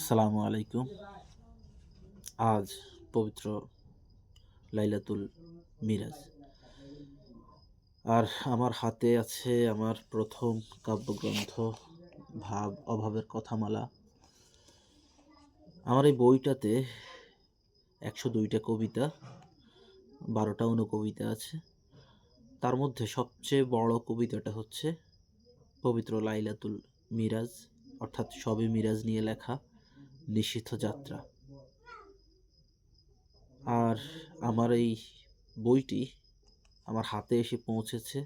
আসসালামু আলাইকুম। আজ পবিত্র লাইলাতুল মিরাজ। আর আমার হাতে আছে আমার প্রথম কাব্যগ্রন্থ, ভাব, অভাবের কথামালা। আমার এই বইটাতে একশো দুইটা কবিতা, বারোটা অনুকবিতা আছে। তার মধ্যে সবচেয়ে বড় কবিতাটা হচ্ছে পবিত্র লাইলাতুল মিরাজ, অর্থাৎ সবে মিরাজ নিয়ে লেখা। নিষিদ্ধ যাত্রা। আর আমার এই বইটি আমার হাতে এসে পৌঁছেছে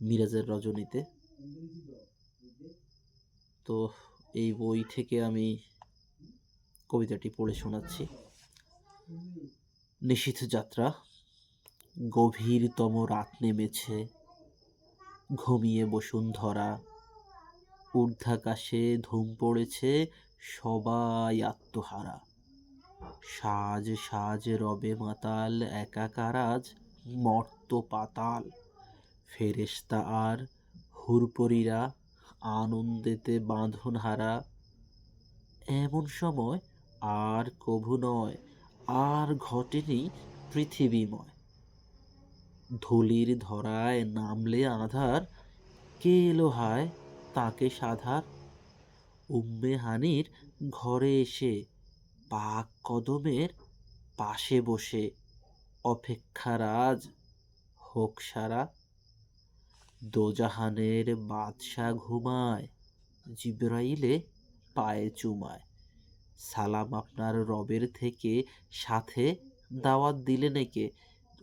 মিরাজের রজনীতে। তো এই বই থেকে আমি কবিতাটি পড়ে শোনাচ্ছি। নিষিদ্ধ যাত্রা, গভীরতম রাত নেমেছে, ঘুমিয়ে বসুন্ধরা, ঊর্ধ্বাকাশে ধুম পড়েছে সবাই আত্মহারা। সাজ সাজ রবে মাতাল, একাকারাজ মর্ত পাতাল। ফেরেস্তা আর হুরপরীরা আনন্দেতে বাঁধন হারা এমন সময় আর কভু নয়, আর ঘটেনি পৃথিবীময়। ধুলির ধরায় নামলে আধার, কে এলো হায় তাকে সাধার? উম্মে হানির ঘরে এসে পাক কদমের পাশে বসে অপেক্ষারাজ হোক সারা। দোজাহানের বাদশাহ ঘুমায়, জিব্রাইলে পায়ে চুমায়। সালাম আপনার রবের থেকে সাথে দাওয়াত দিলেন একে।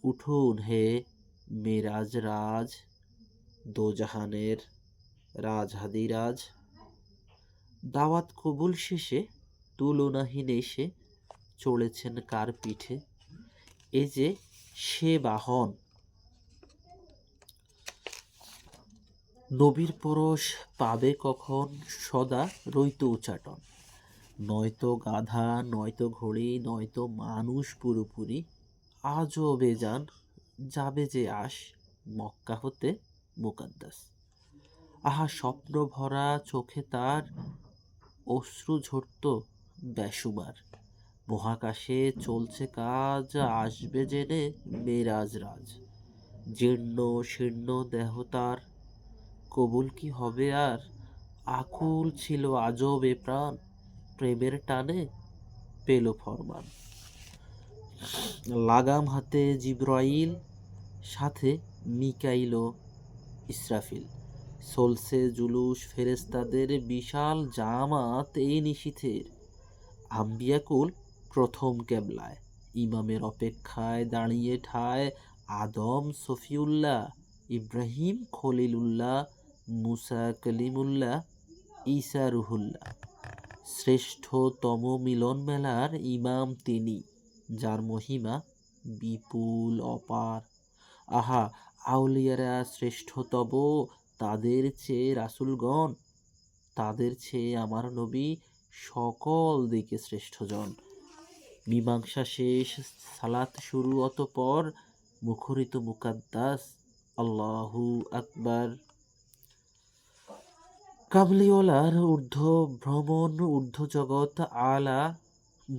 উঠুন হে মেরাজ রাজ, দোজাহানের রাজহাদিরাজ দাওয়াত কবুল শেষে তুলনাহীন এসে চলেছেন কার পিঠে? এ যে সে বাহন নবীর পরশ পাবে কখন সদা রইত উচাটন। নয়তো গাধা, নয়তো ঘড়ি, নয়তো মানুষ পুরোপুরি। আজও বেজান, যাবে যে আস মক্কা হতে মোকাদ্দাস। আহা স্বপ্ন ভরা চোখে তার অশ্রু ঝরত বেসুমার মহাকাশে চলছে কাজ, আসবে জেনে মেরাজ রাজ। জীর্ণ শীর্ণ দেহ তার। কবুল কি হবে আর? আকুল ছিল আজব এ প্রাণ। প্রেমের টানে পেল ফরমান। লাগাম হাতে জিব্রাইল, সাথে মিকাইল ইসরাফিল। চলছে জুলুস ফেরেস্তাদের বিশাল জামাত এই নিশীথের। আম্বিয়াকুল প্রথম কেবলায়, ইমামের অপেক্ষায় দাঁড়িয়ে ঠায় আদম সফিউল্লাহ, ইব্রাহিম খলিলুল্লাহ, মুসা কলিমুল্লাহ, ঈসা রুহুল্লাহ। শ্রেষ্ঠতম মিলন মেলার ইমাম তিনি, যার মহিমা বিপুল, অপার। আহা, আউলিয়ারা শ্রেষ্ঠতব তাদের চেয়ে রাসুলগণ, তাদের চেয়ে আমার নবী সকল দিকে শ্রেষ্ঠজন। মীমাংসা শেষ, সালাত শুরু, অতপর মুখরিত মুকাদ্দাস, আল্লাহু আকবার। কাবলিওয়ালার ঊর্ধ্ব ভ্রমণ, ঊর্ধ্ব জগৎ, আলা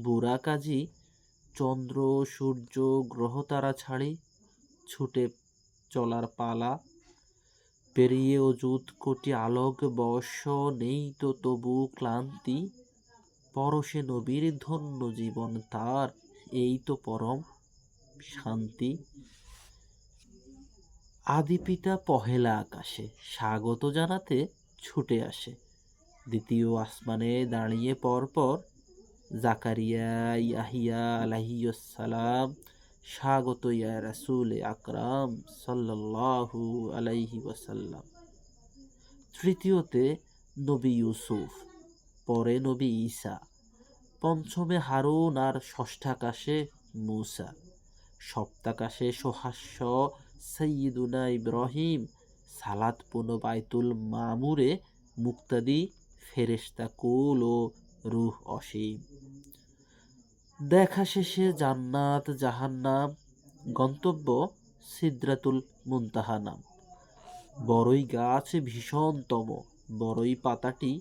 বুড়া কাজী, চন্দ্র, সূর্য, গ্রহ তারা ছাড়ি, ছুটে চলার পালা পেরিয়ে অযুত কোটি আলোক বর্ষ নেই তো তবু ক্লান্তি। পরশে নবীর ধন্য জীবন তার, এই তো পরম শান্তি। আদি পিতা পহেলা আকাশে, স্বাগত জানাতে ছুটে আসে। দ্বিতীয় আসমানে দাঁড়িয়ে পরপর জাকারিয়া ইয়াহিয়া আলাহিসালাম স্বাগত ইয়া রাসুল আকরাম সাল্লাল্লাহু আলাইহি ওয়াসাল্লাম। তৃতীয়তে, নবী ইউসুফ, পরে নবী ঈসা, পঞ্চমে হারুন আর ষষ্ঠাকাশে মুসা, সপ্তাকাশে সোহাস্য সৈয়দুনা ইব্রাহিম সালাত পুন বাইতুল মামুরে মুক্তাদি ফেরেস্তা কুল ও রুহ অসীম। দেখা শেষে জান্নাত, জাহান্নাম, গন্তব্য সিদ্রাতুল মুনতাহা নাম। বড়ই গাছ ভীষণতম, বড়ই পাতাটি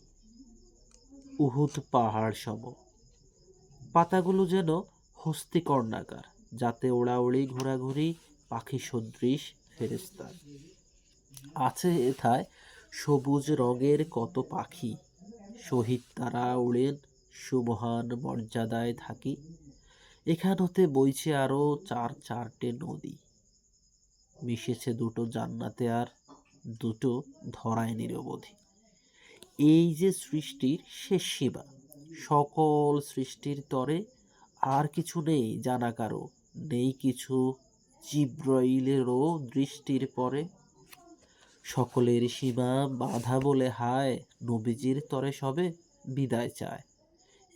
উহুদ পাহাড় সম। পাতাগুলো যেন হস্তিকর্ণাকার, যাতে ওড়াউড়ি ঘোরাঘুরি, পাখি সদৃশ ফেরেস্তার আছে এথায় সবুজ রঙের কত পাখি, শহীদ তারা উড়েন সুমহান মর্যাদায় থাকি। এখান হতে বইছে আরও চার চারটে নদী। মিশেছে দুটো জান্নাতে আর দুটো ধরায় নিরবধি। এই যে সৃষ্টির শেষ সীমা, সকল সৃষ্টির তরে আর কিছু নেই জানা কারও, নেই কিছু জিব্রাইলেরও দৃষ্টির পরে। সকলের সীমা বাধা বলে হায়, নবীজির তরে সবে বিদায় চায়।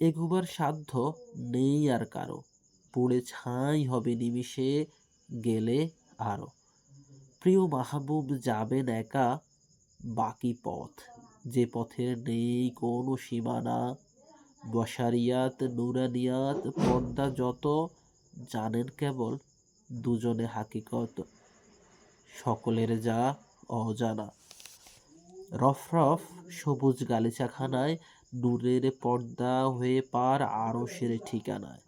এগুবার সাধ্য নেই আর কারও। পুড়ে ছাই হবে নিমিষে, গেলে আরও। প্রিয় মাহবুব যাবেন একা বাকি পথ। যে পথের নেই কোনো সীমানা। বসারিয়াত নুরানিয়াত, পর্দা যত, জানেন কেবল দুজনে হাকিকত। সকলের যা অজানা। রফরফ সবুজ গালিচাখানায় নূরের পর্দা হয়ে পার আরশের ঠিকানায়।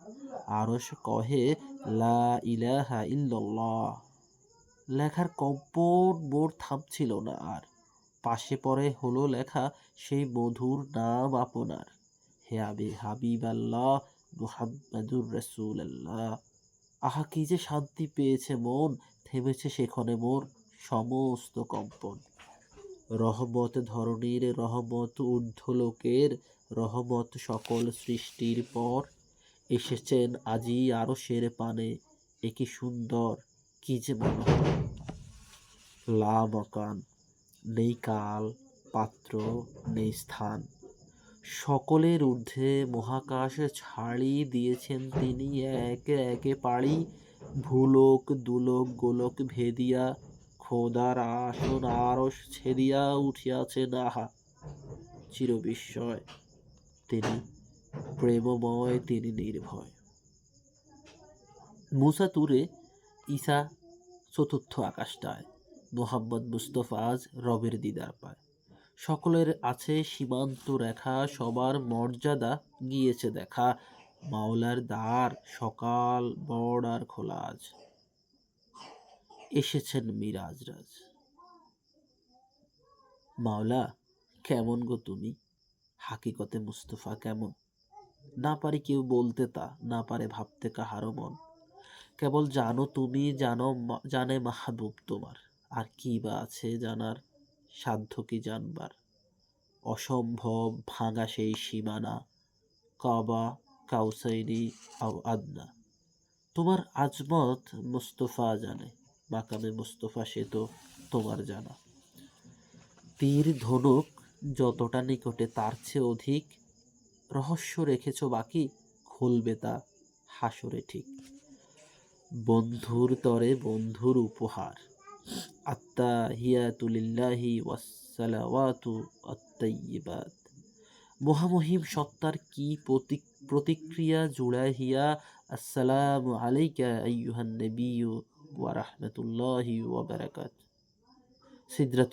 আরশ কহে, লা ইলাহা ইল্লাল্লাহ। লেখার কম্পন মোর থামছিল না আর। পাশে পরে হলো লেখা সেই মধুর নাম আপনার। হে আবি হাবিব আল্লাহ মুহাম্মাদুর রসুল রাসূলুল্লাহ। আহা, কি যে শান্তি পেয়েছে মন, থেমেছে সেখানে মোর সমস্ত কম্পন। রহমত ধরনের রহমত ঊর্ধ্বলোকের, রহমত সকল সৃষ্টির পর। এসেছেন আজি আরও সের পানে, এ কি সুন্দর, কি যে মনোহর। লা মকান নেই কাল, পাত্র, নেই স্থান। সকলের ঊর্ধ্বে মহাকাশ ছাড়ি দিয়েছেন তিনি একে একে পাড়ি ভুলোক, দুলোক, গোলক ভেদিয়া খোদার আসন আরস ছেদিয়া উঠিয়াছেন আহা চিরবিস্ময় তিনি, প্রেমময় তিনি নির্ভয়। মুসা তুরে ঈসা চতুর্থ আকাশটায়, মোহাম্মদ মুস্তফা আজ রবের দিদার পায়। সকলের আছে সীমান্ত রেখা, সবার মর্যাদা গিয়েছে দেখা। মাওলার দ্বার সকাল বড় আর খোলা আজ। এসেছেন মিরাজরাজ মাওলা, কেমন গো তুমি? হাকিকতে মুস্তফা কেমন? না পারি কেউ বলতে তা, না পারে ভাবতে কাহারও মন। কেবল জানো তুমি, জানো জানে মাহবুব তোমার। আর কি বা আছে জানার? সাধ্য কি জানবার? অসম্ভব ভাঙা সেই সীমানা। কাবা, কাউসাইনি আদনা। তোমার আজমত মুস্তফা জানে। মাকামে মুস্তফা, সে তো তোমার জানা। তীর ধনুক যতটা নিকটে, তার চেয়ে অধিক রহস্য রেখেছ বাকি, খুলবে তা হাসরে ঠিক। বন্ধুর তরে বন্ধুর উপহার। আত্মা হিয়াতুলিল্লাহি ওয়াসালাওয়াতু আত্মাইবাদ মহামহিম সত্তার কি প্রতি- প্রতিক্রিয়া জুড়াহিয়া আসসালামু আলাইকা আইয়ুহান নবিয়্যু। ওয়া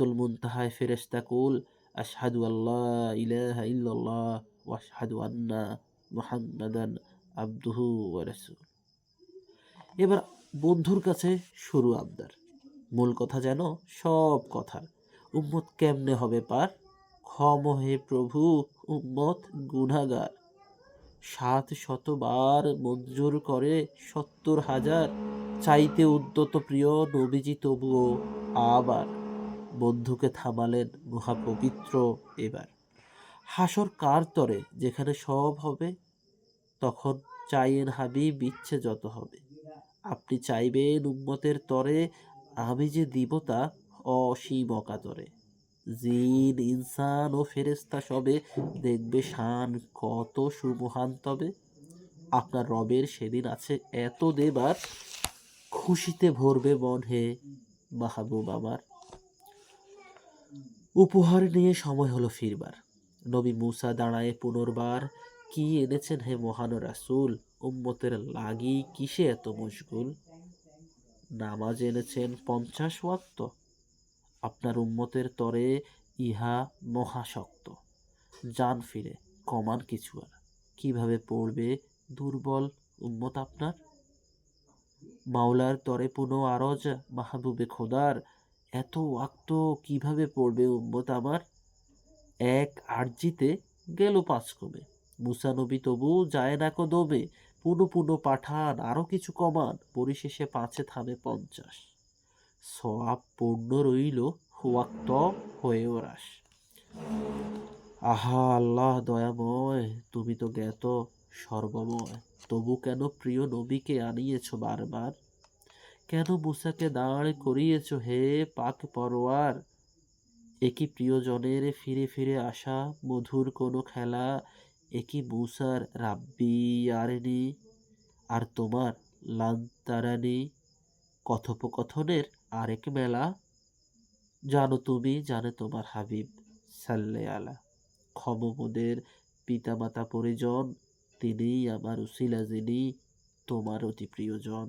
মুনতাহায় ফেরেশতা কুল, আশহাদু আল্লাহ ইল্লাল্লাহ ওয়া আশহাদু আন্না মুহাম্মাদান আবদুহু ওয়া রাসূল। এবার বন্ধুর কাছে শুরু আবদার। মূল কথা যেন সব কথার। উম্মত কেমনে হবে পার? ক্ষম হে প্রভু, উম্মত গুনাগার। সাত শতবার মঞ্জুর করে সত্তর হাজার। চাইতে উদ্যত প্রিয় নবীজি তবুও আবার বন্ধুকে থামালেন মহাপবিত্র এবার। হাসর কার তরে? যেখানে সব হবে, তখন চাইয়েন হাবিব ইচ্ছে যত হবে। আপনি চাইবেন উম্মতের তরে, আমি যে দিব তা অসীম অকাতরে। জিন, ইনসান ও ফেরেস্তা সবে দেখবে শান কত সুমহান তবে। আপনার রবের সেদিন আছে এত দেবার খুশিতে ভরবে মন হে মাহবুব আমার। উপহার নিয়ে সময় হলো ফিরবার। নবী মুসা দাঁড়ায় পুনর্বার কি এনেছেন হে মহান রাসুল? উম্মতের লাগি কিসে এত মশগুল নামাজ এনেছেন পঞ্চাশ ওয়াক্ত। আপনার উম্মতের তরে ইহা মহাশক্ত। যান ফিরে, কমান কিছু আর। কীভাবে পড়বে দুর্বল উম্মত আপনার? মাওলার তরে পুনো আরজ, মাহবুবে খোদার। এত ওয়াক্ত কীভাবে পড়বে উম্মত আমার? এক আরজিতে গেল পাঁচ কমে। মুসানবী তবু যায় না কো কদমে পুনো পুনো পাঠান আরও কিছু কমান। পরিশেষে পাঁচে থামে পঞ্চাশ। সওয়াব পূর্ণ রইল ওয়াক্ত হয়েও রাস আহা আল্লাহ দয়াময়, তুমি তো জ্ঞাত। সর্বময় তবু কেন প্রিয় নবীকে আনিয়েছ বারবার? কেন মুসাকে দাঁড় করিয়েছ হে পাক পরোয়ার? একই প্রিয়জনের ফিরে ফিরে আসা মধুর কোনো খেলা? একই মুসার রাব্বি আরেনি আর তোমার লান্তারানি? কথোপকথনের আরেক মেলা? জানো তুমি, জানে তোমার হাবিব সাল্লে আলা ক্ষমমদের পিতামাতা পরিজন তিনিই আমার উসিলা যিনি তোমার অতি প্রিয়জন।